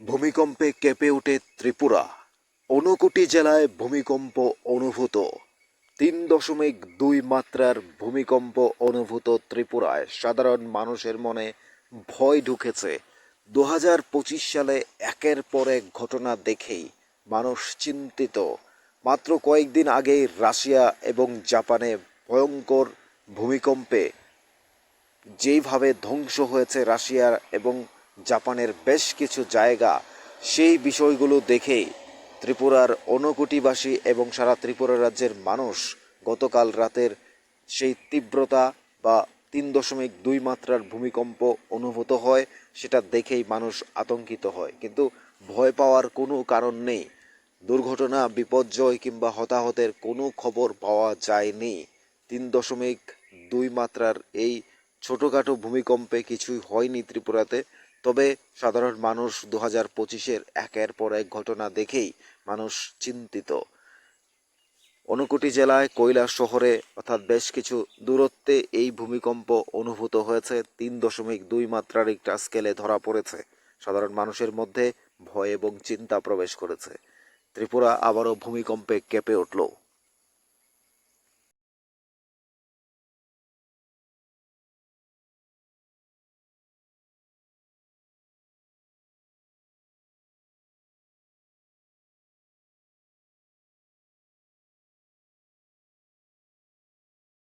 ভূমিকম্পে কেঁপে ওঠে ত্রিপুরা। ঊনকোটি জেলায় ভূমিকম্প অনুভূত। তিন দশমিক দুই মাত্রার ভূমিকম্প অনুভূত ত্রিপুরায়। সাধারণ মানুষের মনে ভয় ঢুকেছে। দু হাজার পঁচিশ সালে একের পর এক ঘটনা দেখেই মানুষ চিন্তিত। মাত্র কয়েকদিন আগেই রাশিয়া এবং জাপানে ভয়ঙ্কর ভূমিকম্পে যেইভাবে ধ্বংস হয়েছে রাশিয়ার এবং জাপানের বেশ কিছু জায়গা, সেই বিষয়গুলো দেখেই ত্রিপুরার ঊনকোটিবাসী এবং সারা ত্রিপুরা রাজ্যের মানুষ গতকাল রাতের সেই তীব্রতা বা তিন দশমিক দুই মাত্রার ভূমিকম্প অনুভূত হয়, সেটা দেখেই মানুষ আতঙ্কিত হয়। কিন্তু ভয় পাওয়ার কোনো কারণ নেই। দুর্ঘটনা, বিপর্যয় কিংবা হতাহতের কোনো খবর পাওয়া যায়নি। তিন দশমিক দুই মাত্রার এই ছোটোখাটো ভূমিকম্পে কিছুই হয়নি ত্রিপুরাতে। তবে সাধারণ মানুষ দু হাজার পঁচিশের একের পর এক ঘটনা দেখেই মানুষ চিন্তিত। অনুকুটি জেলায় কৈলাস শহরে অর্থাৎ বেশ কিছু দূরত্বে এই ভূমিকম্প অনুভূত হয়েছে। তিন দশমিক দুই মাত্রার একটা স্কেলে ধরা পড়েছে। সাধারণ মানুষের মধ্যে ভয় এবং চিন্তা প্রবেশ করেছে। ত্রিপুরা আবারও ভূমিকম্পে কেঁপে উঠল।